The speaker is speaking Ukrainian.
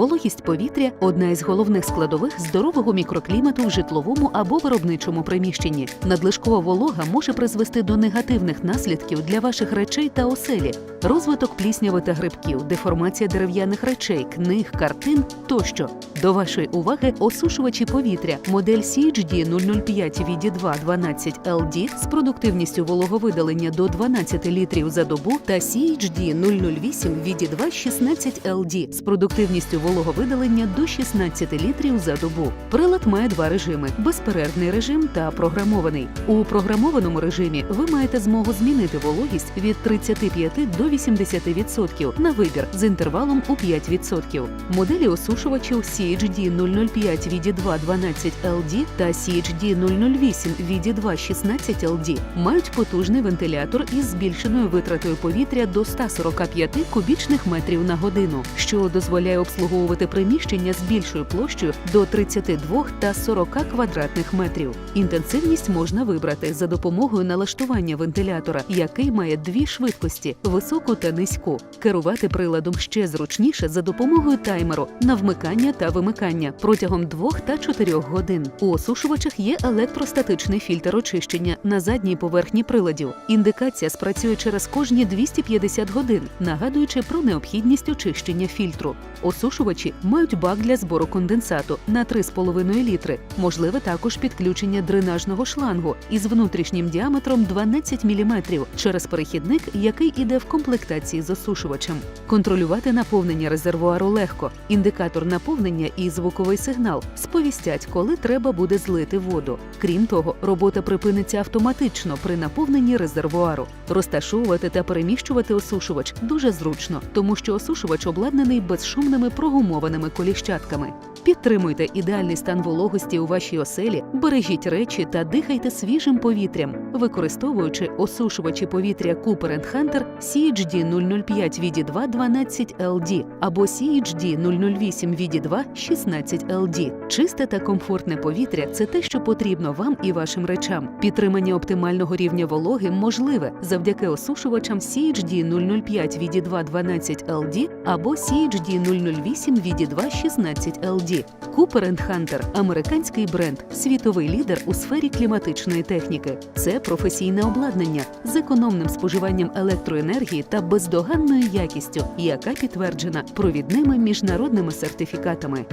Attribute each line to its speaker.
Speaker 1: Вологість повітря одна із головних складових здорового мікроклімату в житловому або виробничому приміщенні. Надлишкова волога може призвести до негативних наслідків для ваших речей та оселі, розвиток плісняви та грибків, деформація дерев'яних речей, книг, картин тощо. До вашої уваги осушувачі повітря модель CHD 005 VD2 12 LD з продуктивністю вологовидалення до 12 літрів за добу та CHD 008 VD2 16 LD з продуктивністю вологовидалення до 16 літрів за добу. Прилад має два режими: безперервний режим та програмований. У програмованому режимі ви маєте змогу змінити вологість від 35 до 80% на вибір з інтервалом у 5%. Моделі осушувачів CHD 005 VD2 12 LD та CHD 008 VD2 16 LD мають потужний вентилятор із збільшеною витратою повітря до 145 кубічних метрів на годину, що дозволяє обслуговувати приміщення з більшою площею до 32 та 40 квадратних метрів. Інтенсивність можна вибрати за допомогою налаштування вентилятора, який має дві швидкості високу та низьку. Керувати приладом ще зручніше за допомогою таймеру на вмикання та вимикання протягом 2 та 4 годин. У осушувачах є електростатичний фільтр очищення на задній поверхні приладів. Індикація спрацює через кожні 250 годин, нагадуючи про необхідність очищення фільтру. Осушувачі мають бак для збору конденсату на 3,5 літри. Можливе також підключення дренажного шлангу із внутрішнім діаметром 12 мм через перехідник, який іде в комплектації з осушувачем. Контролювати наповнення резервуару легко. Індикатор наповнення і звуковий сигнал сповістять, коли треба буде злити воду. Крім того, робота припиниться автоматично при наповненні резервуару. Розташовувати та переміщувати осушувач дуже зручно, тому що осушувач обладнаний безшумними прогумованими коліщатками. Підтримуйте ідеальний стан вологості у вашій оселі, бережіть речі та дихайте свіжим повітрям, використовуючи осушувачі повітря Cooper Hunter CHD 005 VD2 12 LD або CHD 008 VD2 16 LD. Чисте та комфортне повітря це те, що потрібно вам і вашим речам. Підтримання оптимального рівня вологи можливе завдяки осушувачам CHD 005 VD2 12 LD або CHD 008 VD2 16 LD. Cooper Hunter – американський бренд, світовий лідер у сфері кліматичної техніки. Це професійне обладнання з економним споживанням електроенергії та бездоганною якістю, яка підтверджена провідними міжнародними сертифікатами.